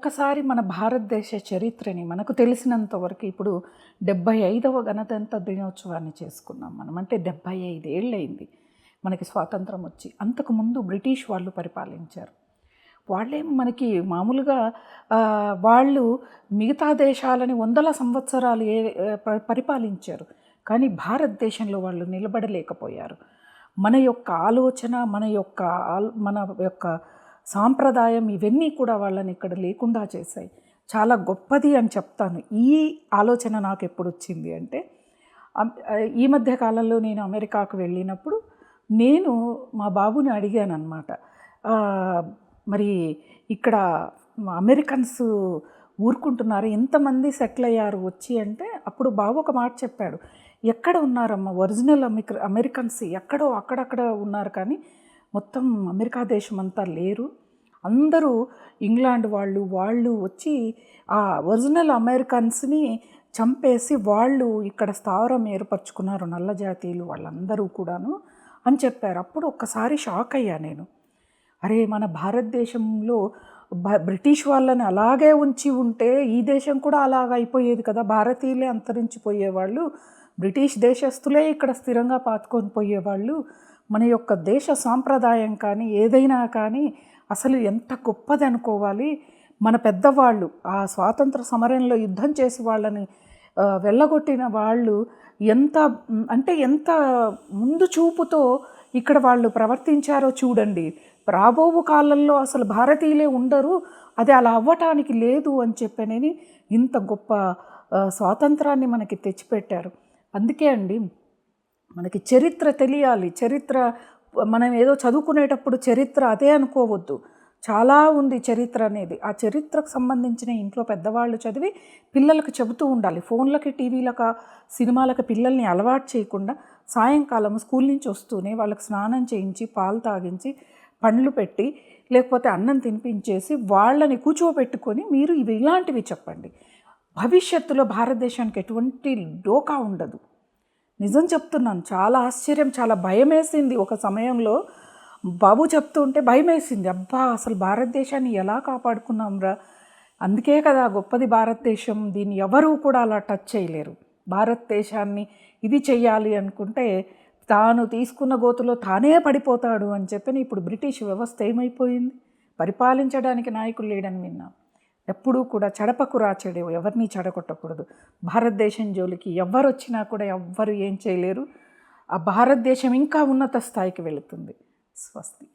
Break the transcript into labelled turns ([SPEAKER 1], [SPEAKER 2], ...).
[SPEAKER 1] ఒక్కసారి మన భారతదేశ చరిత్రని మనకు తెలిసినంత వరకు ఇప్పుడు డెబ్బై ఐదవ గణతంత్ర దినోత్సవాన్ని చేసుకున్నాం మనం. అంటే డెబ్బై ఐదేళ్ళయింది మనకి స్వాతంత్రం వచ్చి అంతకుముందు బ్రిటిష్ వాళ్ళు పరిపాలించారు. వాళ్ళేం మనకి మామూలుగా వాళ్ళు మిగతా దేశాలని వందల సంవత్సరాలు ఏ ప- పరిపాలించారు. కానీ భారతదేశంలో వాళ్ళు నిలబడలేకపోయారు. మన యొక్క ఆలోచన మన యొక్క ఆల్- మన యొక్క సాంప్రదాయం ఇవన్నీ కూడా వాళ్ళని ఇక్కడ లేకుండా చేశాయి. చాలా గొప్పది అని చెప్తాను. ఈ ఆలోచన నాకు ఎప్పుడు వచ్చింది అంటే ఈ మధ్య కాలంలో నేను అమెరికాకు వెళ్ళినప్పుడు నేను మా బాబుని అడిగాను అనమాట మరి ఇక్కడ అమెరికన్స్ ఊరుకుంటున్నారు ఎంతమంది సెటిల్ అయ్యారు వచ్చి? అంటే అప్పుడు బాబు ఒక మాట చెప్పాడు. ఎక్కడ ఉన్నారమ్మా? ఒరిజినల్ అమెరిక అమెరికన్స్ ఎక్కడో అక్కడక్కడ ఉన్నారు కానీ మొత్తం అమెరికా దేశం అంతా లేరు. అందరూ ఇంగ్లాండ్ వాళ్ళు వాళ్ళు వచ్చి ఆ ఒరిజినల్ అమెరికన్స్ని చంపేసి వాళ్ళు ఇక్కడ స్థావరం ఏర్పరచుకున్నారు నల్ల జాతీయులు వాళ్ళందరూ కూడాను అని చెప్పారు. అప్పుడు ఒక్కసారి షాక్ అయ్యా నేను. అరే మన భారతదేశంలో బ- బ్రిటిష్ వాళ్ళని అలాగే ఉంచి ఉంటే ఈ దేశం కూడా అలాగ అయిపోయేది కదా. భారతీయులే అంతరించిపోయేవాళ్ళు బ్రిటిష్ దేశస్తులే ఇక్కడ స్థిరంగా పాతుకొని పోయేవాళ్ళు. మన యొక్క దేశ సాంప్రదాయం కానీ ఏదైనా కానీ అసలు ఎంత గొప్పది అనుకోవాలి? మన పెద్దవాళ్ళు ఆ స్వాతంత్ర సమరంలో యుద్ధం చేసి వాళ్ళని వెళ్ళగొట్టిన వాళ్ళు ఎంత అంటే ఎంత ముందు చూపుతో ఇక్కడ వాళ్ళు ప్రవర్తించారో చూడండి. రాబోవు కాలంలో అసలు భారతీయులే ఉండరు. అది అలా అవ్వటానికి లేదు అని చెప్పనని ఇంత గొప్ప స్వాతంత్రాన్ని మనకి తెచ్చిపెట్టారు. అందుకే అండి మనకి చరిత్ర తెలియాలి. చరిత్ర మనం ఏదో చదువుకునేటప్పుడు చరిత్ర అదే అనుకోవద్దు. చాలా ఉంది చరిత్ర అనేది. ఆ చరిత్రకు సంబంధించిన ఇంట్లో పెద్దవాళ్ళు చదివి పిల్లలకు చెబుతూ ఉండాలి. ఫోన్లకి టీవీలకు సినిమాలకు పిల్లల్ని అలవాటు చేయకుండా సాయంకాలం స్కూల్ నుంచి వస్తూనే వాళ్ళకి స్నానం చేయించి పాలు తాగించి పండ్లు పెట్టి లేకపోతే అన్నం తినిపించేసి వాళ్ళని కూర్చోబెట్టుకొని మీరు ఇవి ఇలాంటివి చెప్పండి. భవిష్యత్తులో భారతదేశానికి ఎటువంటి డోకా ఉండదు. నిజం చెప్తున్నాను. చాలా ఆశ్చర్యం చాలా భయం వేసింది ఒక సమయంలో. బాబు చెప్తుంటే భయం వేసింది అబ్బా అసలు భారతదేశాన్ని ఎలా కాపాడుకున్నాంరా అందుకే కదా గొప్పది భారతదేశం. దీన్ని ఎవరూ కూడా అలా టచ్ చేయలేరు. భారతదేశాన్ని ఇది చెయ్యాలి అనుకుంటే తాను తీసుకున్న గోతులో తానే పడిపోతాడు అని చెప్పని ఇప్పుడు బ్రిటిష్ వ్యవస్థ ఏమైపోయింది? పరిపాలించడానికి నాయకులు లేడని విన్నాం. ఎప్పుడూ కూడా చెడపకు రాచెడు ఎవరిని చెడగొట్టకూడదు. భారతదేశం జోలికి ఎవరు వచ్చినా కూడా ఎవ్వరు ఏం చేయలేరు. ఆ భారతదేశం ఇంకా ఉన్నత స్థాయికి వెళుతుంది. స్వస్తి.